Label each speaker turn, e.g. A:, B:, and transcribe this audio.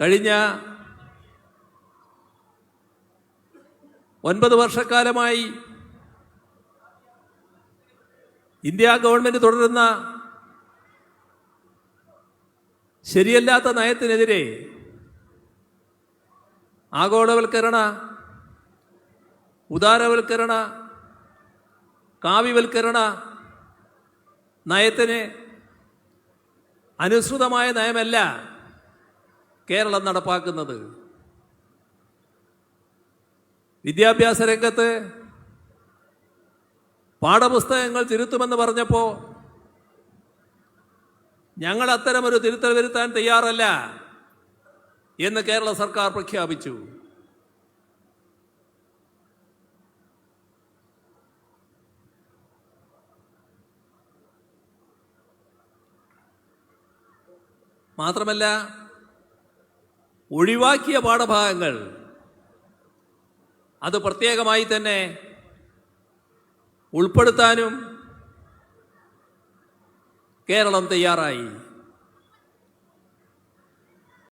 A: കഴിഞ്ഞ ഒൻപത് വർഷക്കാലമായി ഇന്ത്യ ഗവൺമെന്റ് തുടരുന്ന ശരിയല്ലാത്ത നയത്തിനെതിരെ ആഗോളവൽക്കരണ ഉദാരവൽക്കരണ കാവ്യവൽക്കരണ നയത്തിന് അനുസൃതമായ നയമല്ല കേരളം നടപ്പാക്കുന്നത്. വിദ്യാഭ്യാസ രംഗത്ത് പാഠപുസ്തകങ്ങൾ തിരുത്തുമെന്ന് പറഞ്ഞപ്പോൾ ഞങ്ങൾ അത്തരമൊരു തിരുത്തൽ വരുത്താൻ തയ്യാറല്ല എന്ന് കേരള സർക്കാർ പ്രഖ്യാപിച്ചു. മാത്രമല്ല ഒഴിവാക്കിയ പാഠഭാഗങ്ങൾ. അത് പ്രത്യേകമായി തന്നെ ഉൾപ്പെടുത്താനും കേരളം തയ്യാറായി.